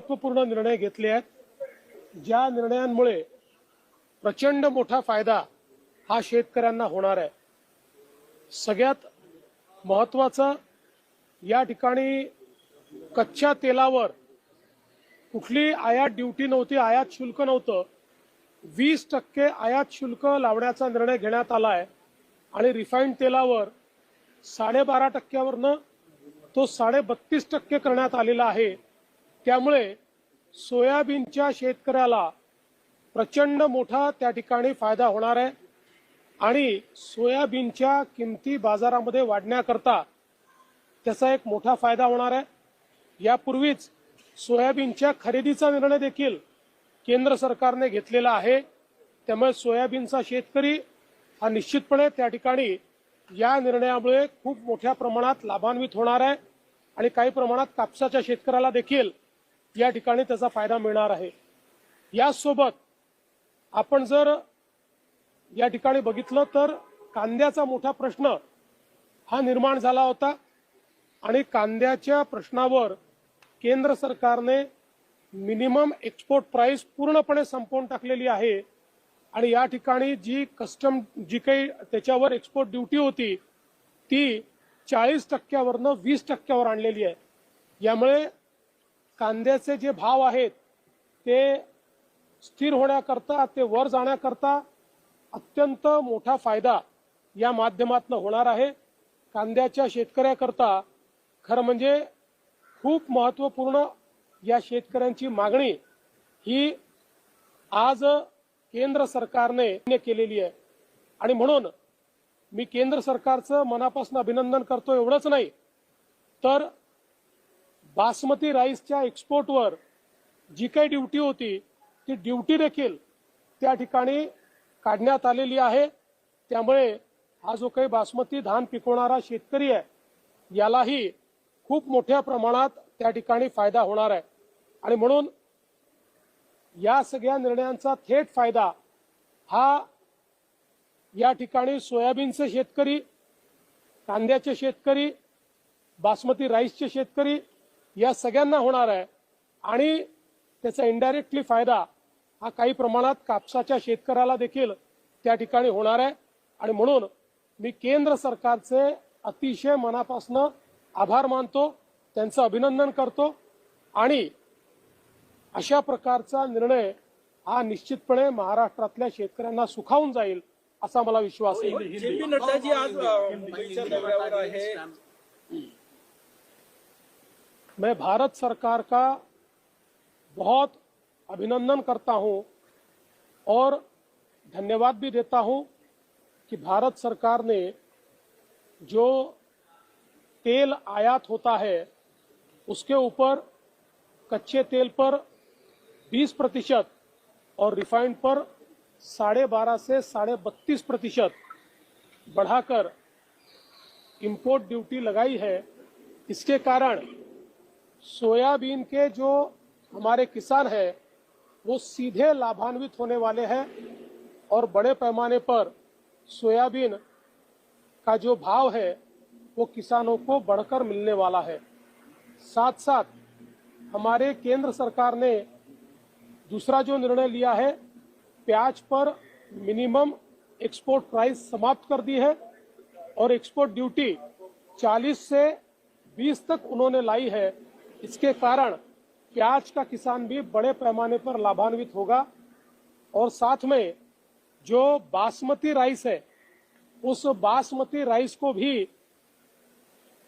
महत्त्वपूर्ण निर्णय घेतले आहेत. ज्या निर्णयांमुळे प्रचंड मोठा फायदा हा शेतकऱ्यांना होणार आहे. सगळ्यात महत्वाचं या ठिकाणी कच्च्या तेलावर कुठली आयात ड्युटी नव्हती आयात शुल्क नव्हतं. वीस टक्के आयात शुल्क लावण्याचा निर्णय घेण्यात आला आहे. आणि रिफाईंड तेलावर साडेबारा टक्क्यावरनं तो साडे बत्तीस टक्के करण्यात आलेला आहे. त्यामुळे सोयाबीनच्या शेतकऱ्याला प्रचंड मोठा त्या ठिकाणी फायदा होणार आहे. आणि सोयाबीनच्या किमती बाजारामध्ये वाढण्याकरता त्याचा एक मोठा फायदा होणार आहे. यापूर्वीच सोयाबीनच्या खरेदीचा निर्णय देखील केंद्र सरकारने घेतलेला आहे. त्यामुळे सोयाबीनचा शेतकरी हा निश्चितपणे त्या ठिकाणी या निर्णयामुळे खूप मोठ्या प्रमाणात लाभान्वित होणार आहे. आणि काही प्रमाणात कापसाच्या शेतकऱ्याला देखील या ठिकाणी त्याचा फायदा मिळणार आहे. याचसोबत आपण जर या ठिकाणी बघितलं तर कांद्याचा मोठा प्रश्न हा निर्माण झाला होता आणि कांद्याच्या प्रश्नावर केंद्र सरकारने मिनिमम एक्सपोर्ट प्राइस पूर्णपणे संपवून टाकलेली आहे. आणि या ठिकाणी जी कस्टम जी काही त्याच्यावर एक्सपोर्ट ड्युटी होती ती चाळीस टक्क्यावरनं वीस टक्क्यावर आणलेली आहे. यामुळे कांद्याचे जे भाव आहेत ते स्थिर होण्याकरता ते वर जाण्याकरता अत्यंत मोठा फायदा या माध्यमातून होणार आहे. कांद्याच्या शेतकऱ्याकरता खरं म्हणजे खूप महत्त्वपूर्ण या शेतकऱ्यांची मागणी ही आज केंद्र सरकारने केलेली आहे. आणि म्हणून मी केंद्र सरकारचं मनापासून अभिनंदन करतो. एवढंच नाही तर बासमती राईसच्या एक्सपोर्टवर जी काही ड्युटी होती ती ड्युटी देखील त्या ठिकाणी काढण्यात आलेली आहे. त्यामुळे हा जो काही बासमती धान पिकवणारा शेतकरी आहे यालाही खूप मोठ्या प्रमाणात त्या ठिकाणी फायदा होणार आहे. आणि म्हणून या सगळ्या निर्णयांचा थेट फायदा हा या ठिकाणी सोयाबीनचे शेतकरी कांद्याचे शेतकरी बासमती राईसचे शेतकरी या सगळ्यांना होणार आहे. आणि त्याचा इनडायरेक्टली फायदा हा काही प्रमाणात कापसाच्या शेतकऱ्याला देखील त्या ठिकाणी होणार आहे. आणि म्हणून मी केंद्र सरकारचे अतिशय मनापासून आभार मानतो त्यांचं अभिनंदन करतो. आणि अशा प्रकारचा निर्णय हा निश्चितपणे महाराष्ट्रातल्या शेतकऱ्यांना सुखावून जाईल असा मला विश्वास आहे. मैं भारत सरकार का बहुत अभिनंदन करता हूँ और धन्यवाद भी देता हूँ कि भारत सरकार ने जो तेल आयात होता है, उसके ऊपर कच्चे तेल पर 20 प्रतिशत और रिफाइंड पर साढ़े बारह से साढ़े बत्तीस प्रतिशत बढ़ाकर इंपोर्ट ड्यूटी लगाई है। इसके कारण सोयाबीन के जो हमारे किसान हैं, वो सीधे लाभान्वित होने वाले हैं और बड़े पैमाने पर सोयाबीन का जो भाव है, वो किसानों को बढ़कर मिलने वाला है। साथ साथ हमारे केंद्र सरकार ने दूसरा जो निर्णय लिया है, प्याज पर मिनिमम एक्सपोर्ट प्राइस समाप्त कर दी है और एक्सपोर्ट ड्यूटी 40 से 20 तक उन्होंने लाई है। इसके कारण प्याज का किसान भी बड़े पैमाने पर लाभान्वित होगा और साथ में जो बासमती राइस है, उस बासमती राइस को भी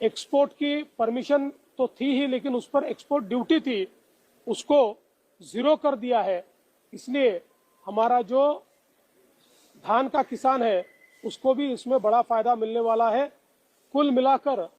एक्सपोर्ट की परमिशन तो थी ही, लेकिन उस पर एक्सपोर्ट ड्यूटी थी, उसको ज़ीरो कर दिया है। इसलिए हमारा जो धान का किसान है, उसको भी इसमें बड़ा फ़ायदा मिलने वाला है। कुल मिलाकर